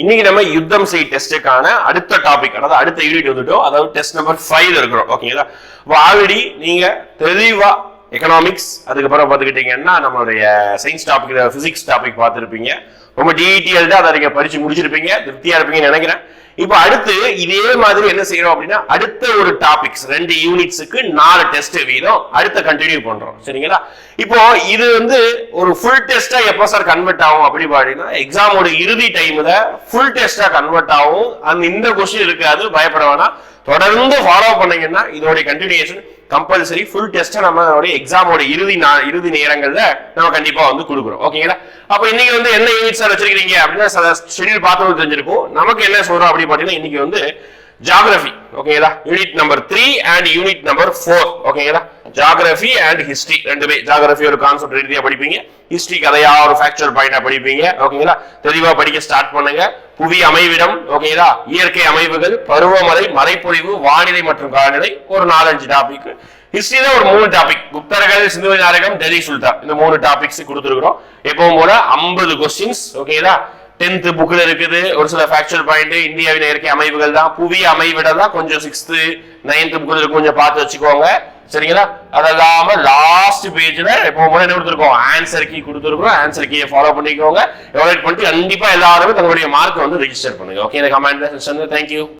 இன்னைக்கு நம்ம யுத்தம் செய் டெஸ்ட்டுக்கான அடுத்த டாபிக் அதாவது அடுத்த யூனிட் வந்துட்டோம். அதாவது டெஸ்ட் நம்பர் ஃபைவ் இருக்கிறோம். ஓகேங்களா இப்போ ஆல்ரெடி நீங்க தெளிவா எக்கனாமிக்ஸ் அதுக்கப்புறம் பார்த்துக்கிட்டீங்கன்னா நம்மளுடைய சயின்ஸ் டாபிக் பிசிக்ஸ் டாபிக் பார்த்துருப்பீங்க. ரொம்ப டீட்டெயில்டா அதை நீங்க படிச்சு முடிச்சிருப்பீங்க திருப்தியா இருப்பீங்கன்னு நினைக்கிறேன். இப்போ அடுத்து இதே மாதிரி என்ன செய்யறோம் அப்படின்னா அடுத்த ஒரு டாபிக்ஸ் ரெண்டு யூனிட்ஸுக்கு நாலு டெஸ்ட் வீதம். அடுத்த கண்டினியூ பண்றோம். சரிங்களா? இப்போ இது வந்து ஒரு ஃபுல் டெஸ்டா எப்போ சார் கன்வெர்ட் ஆகும் அப்படி பாத்தீங்கன்னா எக்ஸாமோட இறுதி டைம்ல ஃபுல் டெஸ்டா கன்வெர்ட் ஆகும். அந்த இந்த கொஸ்டின் இருக்காது பயப்பட வேணாம். தொடர்ந்து ஃபாலோ பண்ணீங்கன்னா இதோட கண்டினியூஷன் கம்பல்சரி ஃபுல் டெஸ்ட்டை நம்ம எக்ஸாமோட இறுதி இறுதி நேரங்களில் நம்ம கண்டிப்பா வந்து கொடுக்குறோம். ஓகேங்களா அப்ப இன்னைக்கு வந்து என்ன யூனிட்ஸ் சார் வச்சிருக்கீங்க அப்படின்னா ஷெடியூல் பார்த்தவங்க தெரிஞ்சிருக்கும். நமக்கு என்ன சொல்றோம் அப்படின்னு பாத்தீங்கன்னா இன்னைக்கு வந்து ஜாகிரபி ஓகேங்களா unit number three and unit number four ஓகேங்களா ஜாகிரபி அண்ட் ஹிஸ்டரி ரெண்டுமே. ஜாகிரபி ஒரு கான்செப்ட் ரீதியா படிப்பீங்க. ஹிஸ்டரி கதையா ஒரு ஃபேக்சுவல் பாயிண்டா படிப்பீங்க ஓகேங்களா தெளிவா படிக்க ஸ்டார்ட் பண்ணுங்க. புவி அமைவிடம் ஓகேதா இயற்கை அமைவுகள் பருவமழை மழைப்பொழிவு வானிலை மற்றும் காலநிலை ஒரு நாலஞ்சு டாபிக் ஹிஸ்டரியில ஒரு மூணு டாபிக் குப்தர்கள் சிந்து நாயகம் டெல்லி சுல்தான். இந்த மூணு டாபிக்ஸ் கொடுத்துருக்கிறோம். எப்பவும் போல ஐம்பது கொஸ்டின்ஸ் ஓகேதா டென்த் புக்கில் இருக்குது. ஒரு சில ஃபேக்சுவல் பாயிண்ட் இந்தியாவின் இயற்கை அமைவுகள் தான். புவி அமைவிடம் தான் கொஞ்சம் சிக்ஸ்த்து நைன்த் புக்ல கொஞ்சம் பார்த்து வச்சுக்கோங்க. சரிங்களா? அது இல்லாம லாஸ்ட் பேஜ்ல இப்போ என்ன கொடுத்துருக்கோம்? ஆன்சர் கீ கொடுத்துருக்கோம் ஆன்சர் கீயை ஃபாலோ பண்ணிக்கோங்க. எவாலுவேட் பண்ணிட்டு கண்டிப்பா எல்லாருமே தங்களுடைய மார்க் வந்து ரெஜிஸ்டர் பண்ணுங்க. ஓகே இந்த கமெண்ட் செக்ஷன் தேங்க்யூ